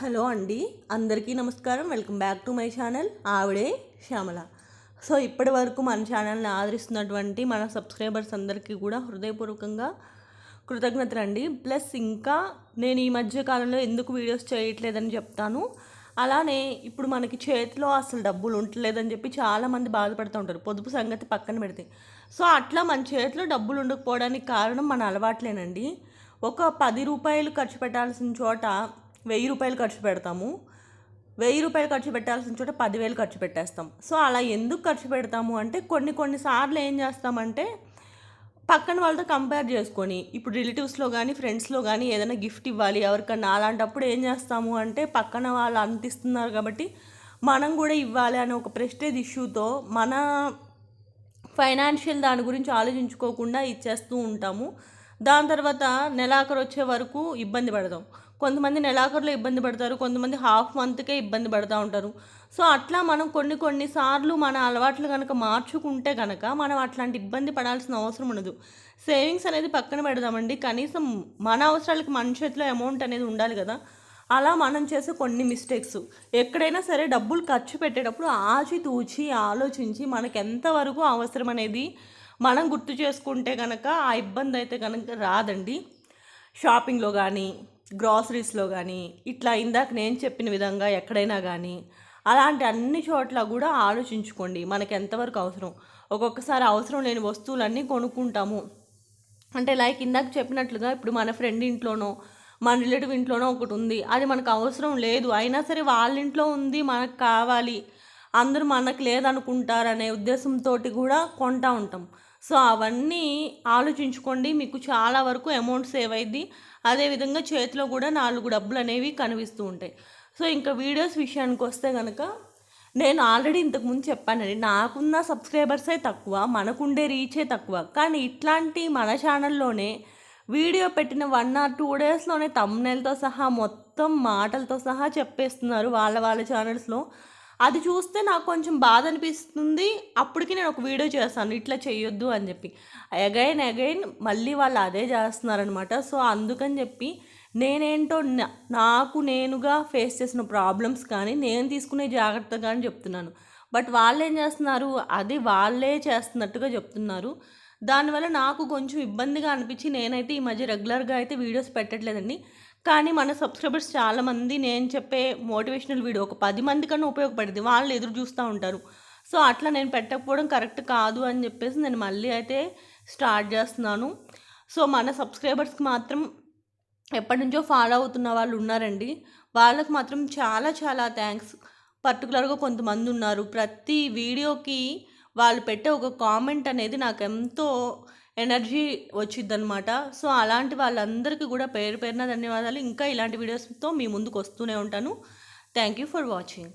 Hello అండి అందరికీ నమస్కారం. Welcome back to my channel. ఆవిడే శ్యామల. సో ఇప్పటి వరకు మన ఛానల్ని ఆదరిస్తున్నటువంటి మన సబ్స్క్రైబర్స్ అందరికీ కూడా హృదయపూర్వకంగా కృతజ్ఞతలు అండి ప్లస్ ఇంకా నేను ఈ మధ్య కాలంలో ఎందుకు వీడియోస్ చేయట్లేదని చెప్తాను. అలానే ఇప్పుడు మనకి చేతిలో అసలు డబ్బులు ఉండలేదని చెప్పి చాలామంది బాధపడుతూ ఉంటారు. పొదుపు సంగతి పక్కన పెడితే. సో అట్లా మన చేతిలో డబ్బులు ఉండకపోవడానికి కారణం మన అలవాట్లేనండి. ఒక పది రూపాయలు ఖర్చు పెట్టాల్సిన చోట వెయ్యి రూపాయలు ఖర్చు పెడతాము. వెయ్యి రూపాయలు ఖర్చు పెట్టాల్సిన చోట పదివేలు ఖర్చు పెట్టేస్తాం. సో అలా ఎందుకు ఖర్చు పెడతాము అంటే కొన్ని కొన్నిసార్లు ఏం చేస్తామంటే పక్కన వాళ్ళతో కంపేర్ చేసుకొని ఇప్పుడు రిలేటివ్స్లో కానీ ఫ్రెండ్స్లో కానీ ఏదైనా గిఫ్ట్ ఇవ్వాలి ఎవరికన్నా అలాంటప్పుడు ఏం చేస్తాము అంటే పక్కన వాళ్ళు అంతిస్తున్నారు కాబట్టి మనం కూడా ఇవ్వాలి అనే ఒక ప్రెస్టేజ్ ఇష్యూతో మన ఫైనాన్షియల్ దాని గురించి ఆలోచించుకోకుండా ఇచ్చేస్తూ ఉంటాము. దాని తర్వాత నెలాఖరు వచ్చే వరకు ఇబ్బంది పడదాం కొంతమంది నెలాఖరులో ఇబ్బంది పడతారు కొంతమంది హాఫ్ మంత్కే ఇబ్బంది పడుతూ ఉంటారు. సో అట్లా మనం కొన్ని కొన్నిసార్లు మన అలవాట్లు కనుక మార్చుకుంటే కనుక మనం అట్లాంటి ఇబ్బంది పడాల్సిన అవసరం ఉండదు. సేవింగ్స్ అనేది పక్కన పెడదామండి. కనీసం మన అవసరాలకి మన చేతిలో అమౌంట్ అనేది ఉండాలి కదా. అలా మనం చేసే కొన్ని మిస్టేక్స్. ఎక్కడైనా సరే డబ్బులు ఖర్చు పెట్టేటప్పుడు ఆచితూచి ఆలోచించి మనకు ఎంతవరకు అవసరం అనేది మనం గుర్తు చేసుకుంటే కనుక ఆ ఇబ్బంది అయితే కనుక రాదండి. షాపింగ్లో కానీ గ్రాసరీస్లో కానీ ఇట్లా ఇందాక నేను చెప్పిన విధంగా ఎక్కడైనా కానీ అలాంటి అన్ని చోట్ల కూడా ఆలోచించుకోండి. మనకి ఎంతవరకు అవసరం? ఒక్కొక్కసారి అవసరం లేని వస్తువులన్నీ కొనుక్కుంటాము. అంటే లైక్ ఇందాక చెప్పినట్లుగా ఇప్పుడు మన ఫ్రెండ్ ఇంట్లోనో మన రిలేటివ్ ఇంట్లోనో ఒకటి ఉంది. అది మనకు అవసరం లేదు. అయినా సరే వాళ్ళ ఇంట్లో ఉంది మనకు కావాలి. అందరూ మనకు లేదనుకుంటారనే ఉద్దేశంతో కూడా కొంటా ఉంటాం. సో అవన్నీ ఆలోచించుకోండి. మీకు చాలా వరకు అమౌంట్ సేవ్ అయింది అదేవిధంగా చేతిలో కూడా నాలుగు డబ్బులు అనేవి కనిపిస్తూ ఉంటాయి. సో ఇంకా వీడియోస్ విషయానికి వస్తే కనుక నేను ఆల్రెడీ ఇంతకుముందు చెప్పానండి. నాకున్న సబ్స్క్రైబర్సే తక్కువ మనకుండే రీచే తక్కువ. కానీ ఇట్లాంటి మన ఛానల్లోనే వీడియో పెట్టిన వన్ ఆర్ టూ డేస్లోనే తమ్నెల్తో సహా మొత్తం మాటలతో సహా చెప్పేస్తున్నారు వాళ్ళ వాళ్ళ ఛానల్స్లో అది చూస్తే నాకు కొంచెం బాధ అనిపిస్తుంది అప్పటికి నేను ఒక వీడియో చేస్తాను. ఇట్లా చేయొద్దు అని చెప్పి. అగైన్ అగైన్ మళ్ళీ వాళ్ళు అదే చేస్తున్నారనమాట సో అందుకని చెప్పి నేనేంటో నాకు నేనుగా ఫేస్ చేసిన ప్రాబ్లమ్స్ కానీ నేను తీసుకునే జాగ్రత్త కానీ చెప్తున్నాను. బట్ వాళ్ళు ఏం చేస్తున్నారు? అది వాళ్ళే చేస్తున్నట్టుగా చెప్తున్నారు. దానివల్ల నాకు కొంచెం ఇబ్బందిగా అనిపించి నేనైతే ఈ మధ్య రెగ్యులర్గా అయితే వీడియోస్ పెట్టట్లేదండి. కానీ మన సబ్స్క్రైబర్స్ చాలామంది నేను చెప్పే మోటివేషనల్ వీడియో ఒక పది మంది కన్నా ఉపయోగపడింది. వాళ్ళు ఎదురు చూస్తూ ఉంటారు. సో అట్లా నేను పెట్టకపోవడం కరెక్ట్ కాదు అని చెప్పేసి నేను మళ్ళీ అయితే స్టార్ట్ చేస్తున్నాను. సో మన సబ్స్క్రైబర్స్కి మాత్రం ఎప్పటి నుంచో ఫాలో అవుతున్న వాళ్ళు ఉన్నారండి. వాళ్ళకి మాత్రం చాలా చాలా థ్యాంక్స్. పర్టికులర్గా కొంతమంది ఉన్నారు. ప్రతి వీడియోకి వాళ్ళు పెట్టే ఒక కామెంట్ అనేది నాకు ఎంతో ఎనర్జీ వచ్చిద్దనమాట సో అలాంటి వాళ్ళందరికీ కూడా పేరు పేరున ధన్యవాదాలు. ఇంకా ఇలాంటి వీడియోస్తో మీ ముందుకు వస్తూనే ఉంటాను. Thank you for watching.